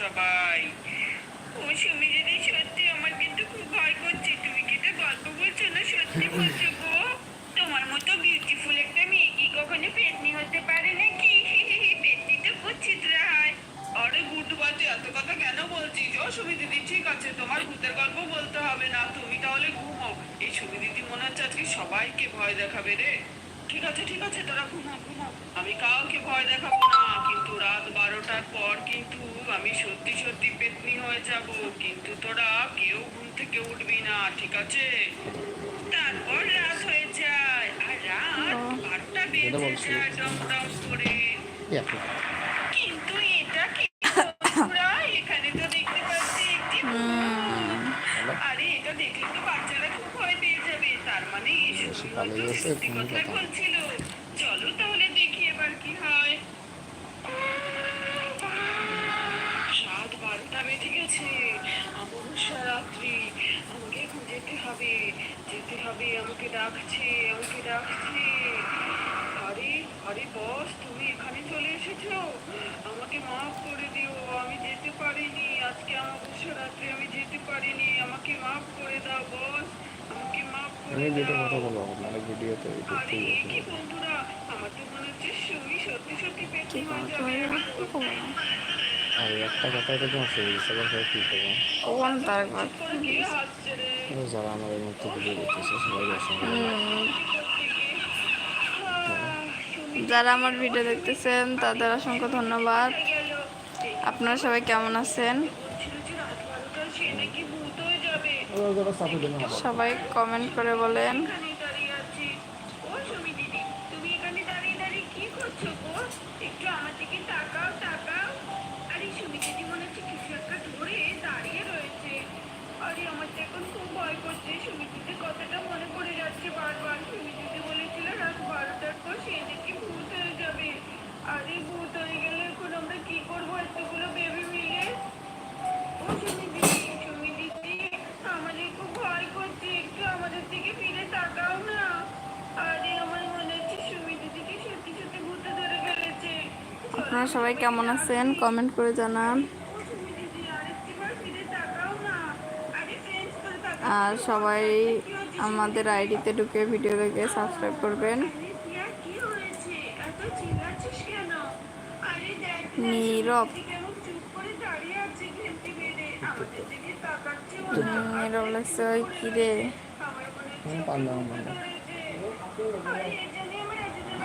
সবাই। ও সুমি দিদি সত্যি আমার কিন্তু খুব ভয় করছে, তুমি কি এটা গল্প বলছো না সত্যি বলছো গো? তোমার মতো বিউটিফুল একটা মেয়ে কি কখনো হতে পারে নাকি? তো হয় আরে গুড এত কথা কেন বলছিস? ও সুমি দিদি, ঠিক আছে, তোমার ভূতের গল্প বলতে হবে না। তুমি তাহলে ঘুমাও এই সুমি দিদি মনে হচ্ছে আজকে সবাইকে ভয় দেখাবে রে। ঠিক আছে ঠিক আছে তোরা ঘুমা ঘুমা আমি কাউকে ভয় দেখাবো না কিন্তু রাত বারোটার পর কিন্তু আমি সত্যি সত্যি পেতনি হয়ে যাব। কিন্তু তোরা কেউ ঘুম থেকে উঠবি না ঠিক আছে? তারপর রাত হয়ে যায় আর রাত বারোটা বেজে যায় ডম ডম করে কিন্তু এটা কি বন্ধুরা? এখানে তো দেখতে পাচ্ছি একটি ভূত। আরে এটা দেখলে তো বাচ্চারা খুব ভয় পেয়ে যাবে তার কথা চলো তাহলে দেখি এবার কি হয়। বারোটা বেজে গেছে। অমাবস্যা রাত্রি আমাকে এখন যেতে হবে যেতে হবে আমাকে ডাকছে আমাকে ডাকছে। আরে আরে বস তুমি এখানে চলে এসেছ? আমাকে মাফ করে দিও আমি যেতে পারিনি। আজকে অমাবস্যা রাত্রে আমি যেতে পারিনি। আমাকে মাফ করে দাও বস আমাকে মাফ করে আমি যেটা কথা বলব আপনার ভিডিওতে আরে দেখতেই আছে আমার তো হচ্ছে সত্যি সত্যি পেটে হয়ে যাবে আর একটা কথা এটা তোমার সেই হিসাবে করে কী করব? যারা আমার এই মুহূর্তে ভিডিও দেখতেছে সবাই অসংখ্য যারা আমার ভিডিও দেখতেছেন তাদের অসংখ্য ধন্যবাদ। আপনারা সবাই কেমন আছেন? সবাই কমেন্ট করে বলেন। আরে ভূত হয়ে যাবে আরে ভূত গেলে আমরা কি করব? এতগুলো বেবি মিলে ও সুমি দিদি সুমি দিদি আমাদের খুব ভয় করছে একটু আমাদের দিকে ফিরে তাকাও না আরে আমার মনে হচ্ছে সুমি দিদিকে সত্যি সত্যি ভূতে ধরে ফেলেছে আপনারা সবাই কেমন আছেন? কমেন্ট করে জানান। আরে সবাই আমাদের আইডিতে ঢুকে ভিডিও দেখে সাবস্ক্রাইব করবেন। নীরব। নীরব লাগছে কিরে? পারলাম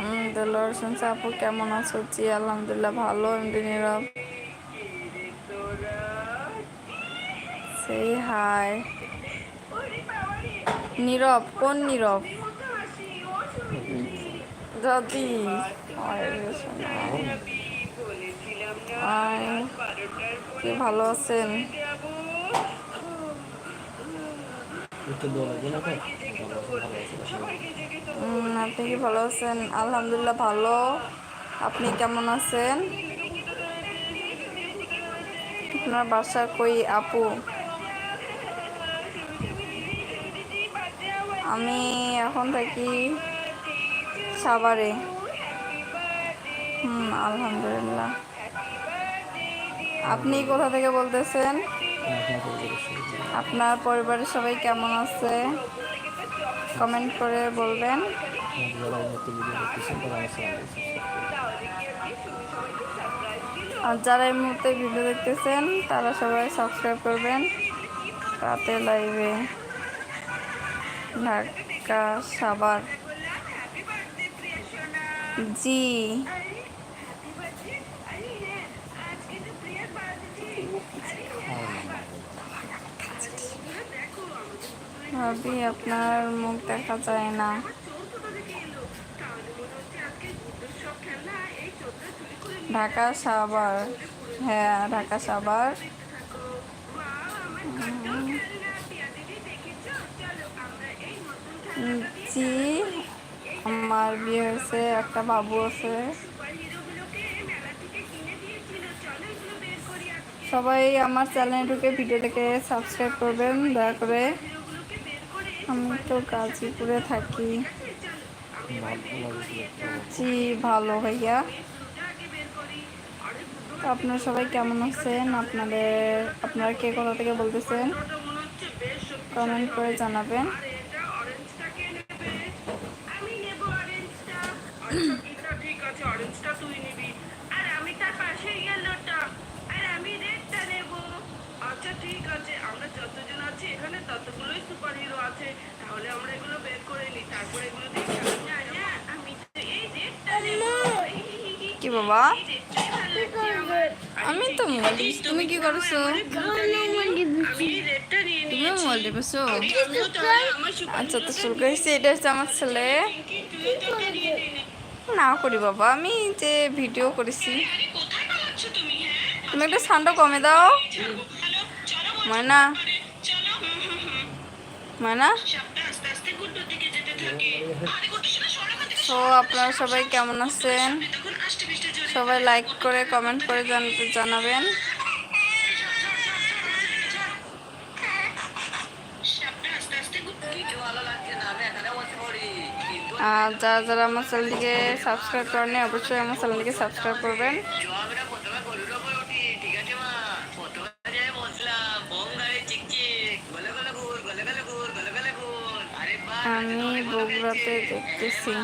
আলহামদুলিল্লাহ, শুনছি আপু কেমন আছো? জি, আলহামদুলিল্লাহ ভালো, এমনি নীরব। সেই হাই নীরব, কোন নীরব? যদি। কি ভালো আছেন একটু দোয়া লাগবে না তো উম, আপনি কি ভালো আছেন? আলহামদুলিল্লাহ ভালো। আপনি কেমন আছেন? আপনার বাসা কই, আপু? আমি এখন থাকি সাভারে। হুম, আলহামদুলিল্লাহ। আপনি কোথা থেকে বলতেছেন? আপনার পরিবারের সবাই কেমন আছে? কমেন্ট করে বলবেন। আর যারা এই মুহূর্তে ভিডিও দেখতেছেন, তারা সবাই সাবস্ক্রাইব করবেন। রাতে লাইভে ঢাকা সাবার জি। ভাবি আপনার মুখ দেখা যায় না। ঢাকা সাবার হ্যাঁ ঢাকা সাবার জি, আমার বিয়ে হয়েছে, একটা বাবু আছে। সবাই আমার চ্যানেলে ঢুকে ভিডিও দেখে সাবস্ক্রাইব করবেন, দয়া করে। আমি তো গাজীপুরে থাকি। জি, ভালো ভাইয়া। আপনারা সবাই কেমন আছেন? আপনাদের, আপনারা কে কোথা থেকে বলতেছেন? কমেন্ট করে জানাবেন। ঠিক আছে অরেঞ্জটা তুই নিবি। আর আমি তার পাশে ইয়েলোটা আর আমি রেডটা নেব আচ্ছা ঠিক আছে আমরা যতজন আছি এখানে ততগুলোই সুপার হিরো আছে। তাহলে আমরা এগুলো বের করে নিই তারপরে এগুলো দেখি না না আমি তো এই রেডটা নেব কি বাবা। আমি তো মোবাইল তুমি কি করছ? সুপার আচ্ছা তো শুরু করেছি এটা হচ্ছে আমার ছেলে। নে করি বাবা আমি যে ভিডিও করেছি। পালাচ্ছ তুমি একটা সাউন্ডটা কমে দাও। ওখান থেকে তো আপনারা সবাই কেমন আছেন? সবাই লাইক করে কমেন্ট করে জানাবেন। আর যারা যারা আমার চ্যানেলটিকে সাবস্ক্রাইব করেনি অবশ্যই আমার চ্যানেলটিকে সাবস্ক্রাইব করবেন। বগুড়াতে দেখতেছি।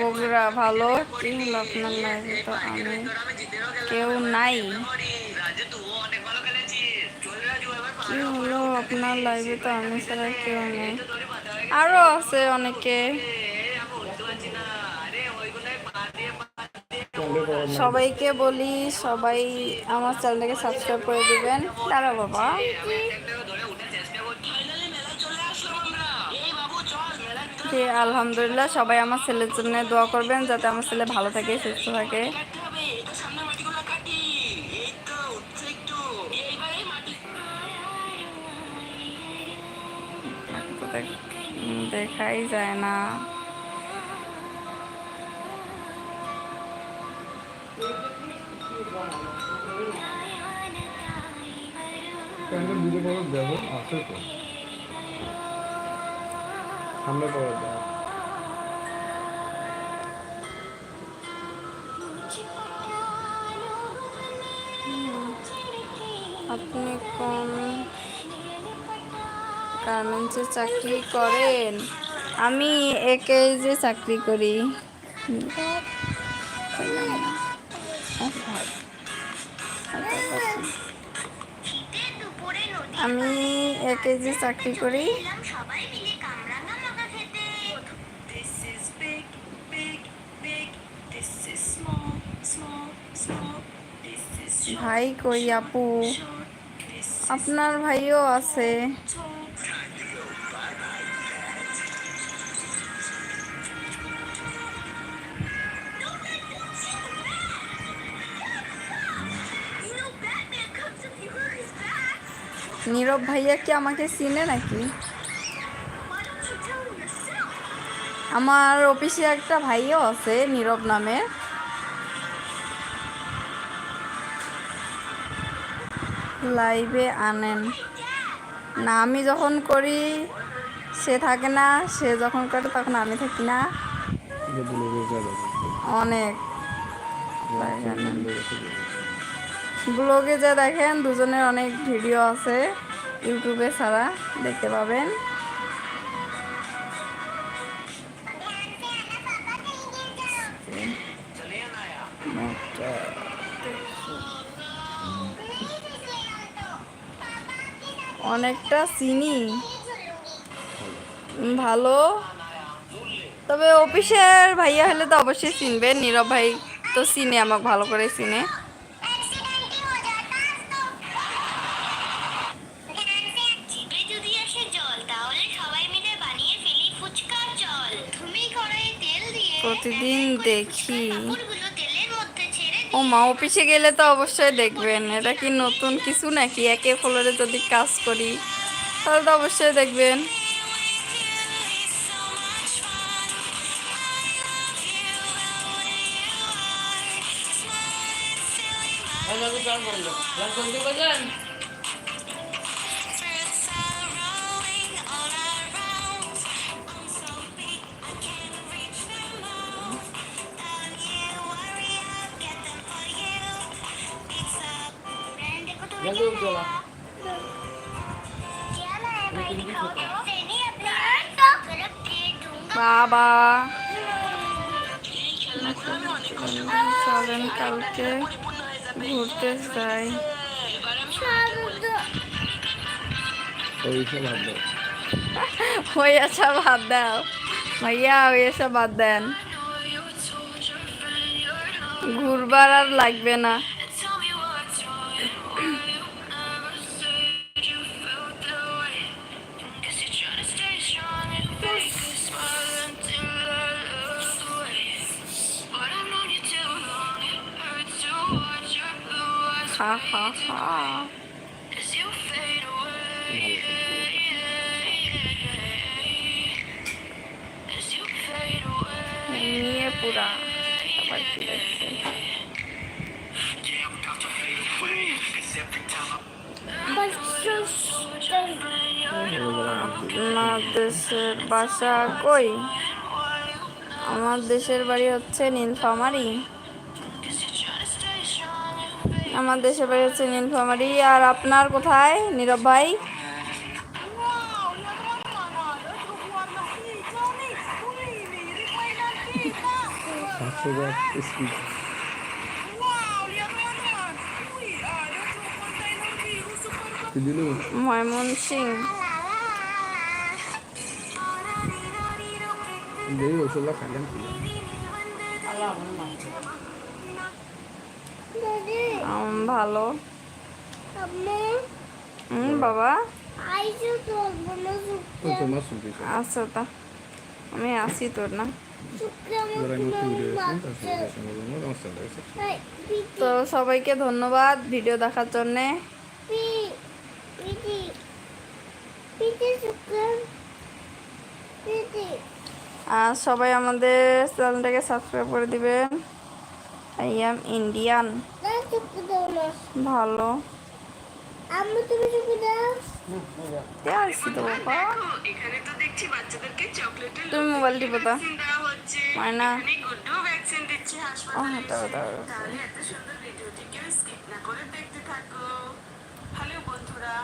বগুড়া ভালো কি হলো আপনার লাইভে তো আমি তোর কেউ নাই। কি হলো আপনার লাইভে তো আমি ছাড়া কেউ নেই। তোরে আরও আছে অনেকে। সবাইকে বলি, সবাই আমার চ্যানেলটাকে সাবস্ক্রাইব করে দিবেন। দাঁড়া বাবা ধরে উঠে চেষ্টা করছি ফাইনালি মেলায় চলে আসলাম আমরা এই বাবু চল জি আলহামদুলিল্লাহ। সবাই আমার ছেলের জন্য দোয়া করবেন যাতে আমার ছেলে ভালো থাকে, সুস্থ থাকে। দেখাই যায় না। ভিডিও আছে তো। সামনে করে দেবো আপনি কোন গার্মেন্টসে চাকরি করেন? আমি একে যে চাকরি করি। আমি একে যে চাকরি করি ভাই কই আপু? আপনার ভাইও আছে। নীরব ভাইয়া কি আমাকে চিনে নাকি? আমার অফিসে একটা ভাইও আছে, নীরব নামের। লাইভে আনেন। না, আমি যখন করি, সে থাকে না, সে যখন করে তখন আমি থাকি না। অনেক ব্লগে যা দেখেন, দুজনের অনেক ভিডিও আছে, ইউটিউবে ছাড়া দেখতে পাবেন। অনেকটা চিনি। ভালো। তবে অফিসের ভাইয়া হলে তো অবশ্যই চিনবে। নীরব ভাই তো চিনে, আমাকে ভালো করে চিনে। প্রতিদিন দেখি। ও মা, অফিসে গেলে তো অবশ্যই দেখবেন। এটা কি নতুন কিছু নাকি? একে ফ্লোরে যদি কাজ করি, তাহলে তো অবশ্যই দেখবেন। বাবা। চলেন কালকে ঘুরতে যাই। এসব বাদ দাও। ভাইয়া ওই এসব বাদ দেন। ঘুরবার আর লাগবে না। হা হা হা নিয়ে পুরা কি দেখছে দেশের বাসা কই আমার দেশের বাড়ি হচ্ছে নীলফামারি আমার দেশের বাড়ি হচ্ছে নীলফামারি আর আপনার কোথায় নীরব ভাই? বার স্পিড ময়মনসিং ওষুধ ভালো। হুম বাবা? আচ্ছা তা। আমি আসি তোর না? তো সবাইকে ধন্যবাদ ভিডিও দেখার জন্যে। আর সবাই আমাদের চ্যানেলটাকে সাবস্ক্রাইব করে দিবেন। I am Indian. ভালো। আমি তুমি চুপি দাও। কে আসছি তো বাবা। এখানে তো দেখছি বাচ্চাদেরকে চকলেটের তুমি মোবাইল টিপো তা ভ্যাকসিন দেওয়া হচ্ছে মায়না গুড্ডু ভ্যাকসিন দিচ্ছে হাসপাতালে দাও। দাও তাহলে এত সুন্দর ভিডিওটি কেউ স্কিপ না করে দেখতে থাকো হ্যালো বন্ধুরা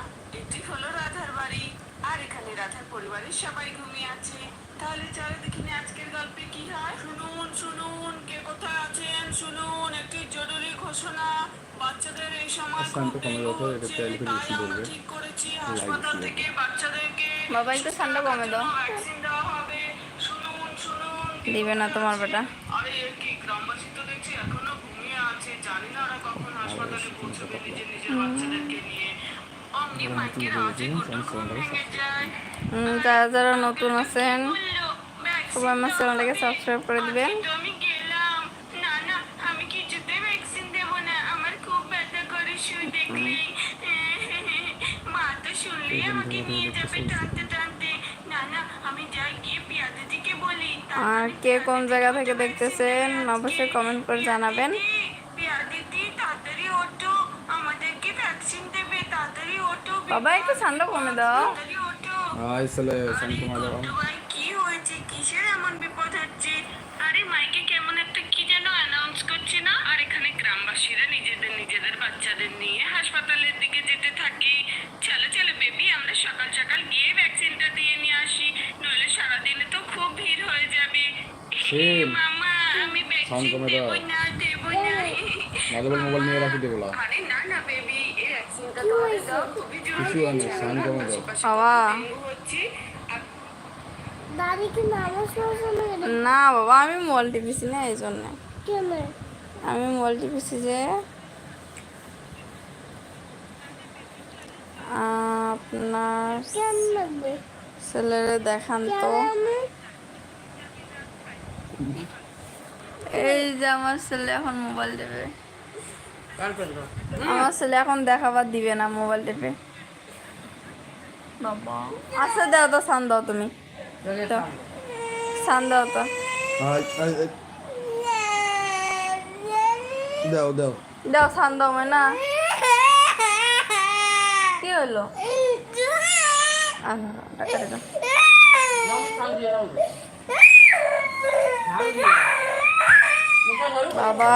এটি হলো রাধার বাড়ি আর এখানে রাধার পরিবারের সবাই ঘুমিয়ে আছে তাহলে চলো দেখিনি আজকের গল্পে। ঘোষণা বাচ্চাদের এই সময় শান্ত কমে ডেঙ্গু এটা হচ্ছে, চাইলে ফেলে তাই বেশি বলবে। হাসপাতাল থেকে বাচ্চাদেরকে বাবা ঠান্ডা কমে দাও। ভ্যাকসিন দেওয়া হবে। শুনুন শুনুন দিবে না তোমার বেটা। আরে এ কি গ্রামবাসী তো দেখছি এখনও ঘুমিয়ে আছে। জানি না ওরা কখন হাসপাতালে পৌঁছবে নিজের নিজের বাচ্চাদেরকে নিয়ে। অমনি মাইকের আওয়াজে গুড্ডুর যায়। যারা যারা নতুন আছেন বলল, "ভ্যাকসিন সবাই আমার চ্যানেলটাকে সাবস্ক্রাইব করে দিবেন মা তো শুনলেই আমাকে নিয়ে যাবে টানতে টানতে। না না আমি যাই গিয়ে পিয়া বলি। আর কে কোন জায়গা থেকে দেখতেছেন? অবশ্যই কমেন্ট করে জানাবেন। পিয়া দিদি তাড়াতাড়ি ওঠো। আমাদেরকে ভ্যাকসিন দেবে তাড়াতাড়ি ওঠো। বাবা একটু ঠান্ডা কমে দাও। তাড়াতাড়ি ওঠো। আই সালে কি হয়েছে? কিসের এমন বিপদ হচ্ছে? আর এখানে গ্রামবাসীরা নিজেদের নিজেদের বাচ্চাদের নিয়ে হাসপাতালের দিকে যেতে থাকে। চলো চলো বেবি আমরা সকাল সকাল গিয়ে ভ্যাকসিনটা দিয়ে নিয়ে আসি। নইলে সারাদিনে তো খুব ভিড় হয়ে যাবে। মামা আমি ভ্যাকসিন দেবো না দেবো না। মাঝে মোবাইল নিয়ে রাখি দেবো আরে না না বেবি এই ভ্যাকসিনটা দাও খুবই জরুরি। বাবা। পড়াশোনা না বাবা আমি মোবাইল টিপিছি না এই জন্য। আমি মোবাইল টিপিছি যে, আপনার ছেলেরে দেখান তো। এই যে আমার ছেলে এখন মোবাইল দেবে আমার ছেলে এখন দেখাবার দিবে না মোবাইল টেপে। আচ্ছা দাও তো, সান দাও তুমি। সান দাও তো। দাও দাও। দাও সান দাও না কি হলো। বাবা।